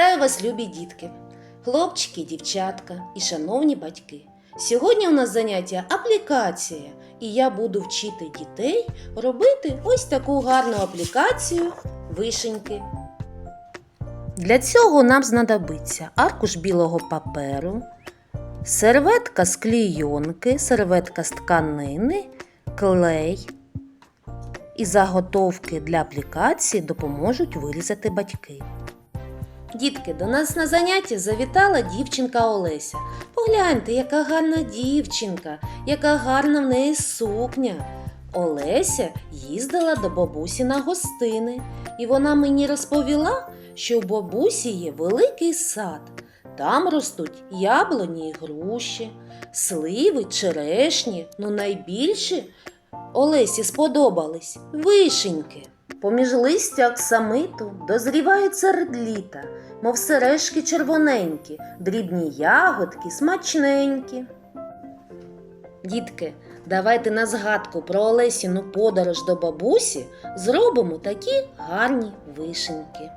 Вітаю вас, любі дітки, хлопчики, дівчатка і шановні батьки. Сьогодні у нас заняття аплікація, і я буду вчити дітей робити ось таку гарну аплікацію вишеньки. Для цього нам знадобиться аркуш білого паперу, серветка з клійонки, серветка з тканини, клей. І заготовки для аплікації допоможуть вирізати батьки. Дітки, до нас на заняття завітала дівчинка Олеся. Погляньте, яка гарна дівчинка, яка гарна в неї сукня. Олеся їздила до бабусі на гостини, і вона мені розповіла, що у бабусі є великий сад. Там ростуть яблуні і груші, сливи, черешні, ну найбільше Олесі сподобались вишеньки. Поміж листя оксамиту дозрівають серед мов сережки червоненькі, дрібні ягодки смачненькі. Дітки, давайте на згадку про Олесіну подорож до бабусі зробимо такі гарні вишеньки.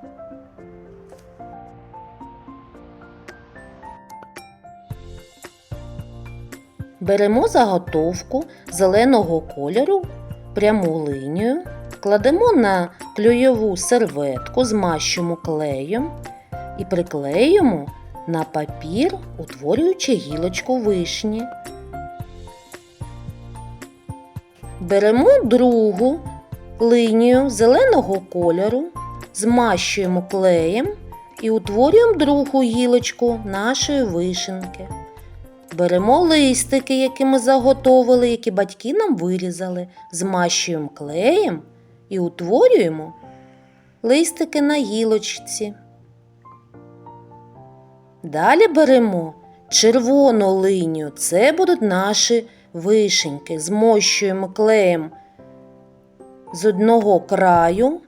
Беремо заготовку зеленого кольору, пряму лінію, кладемо на клюйову серветку, змащуємо клеєм і приклеїмо на папір, утворюючи гілочку вишні. Беремо другу линію зеленого кольору, змащуємо клеєм і утворюємо другу гілочку нашої вишенки. Беремо листики, які ми заготовили, які батьки нам вирізали, змащуємо клеєм і утворюємо листики на гілочці. Далі беремо червону линію, це будуть наші вишеньки. Змощуємо клеєм з одного краю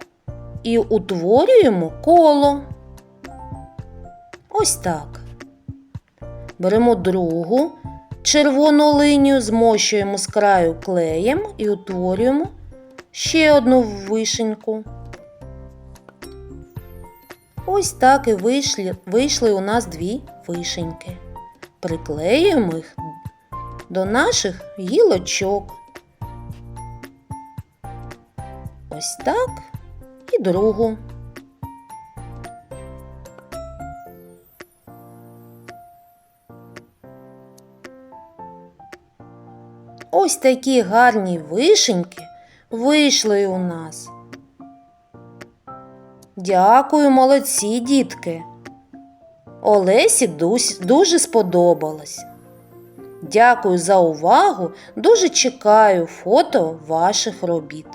і утворюємо коло. Ось так. Беремо другу червону линію, змощуємо з краю клеєм і утворюємо ще одну вишеньку. Ось так і вийшли, вийшли у нас дві вишеньки. Приклеюємо їх до наших гілочок. Ось так і другу. Ось такі гарні вишеньки вийшли у нас. Дякую, молодці, дітки. Олесі дуже сподобалось. Дякую за увагу. Дуже чекаю фото ваших робіт.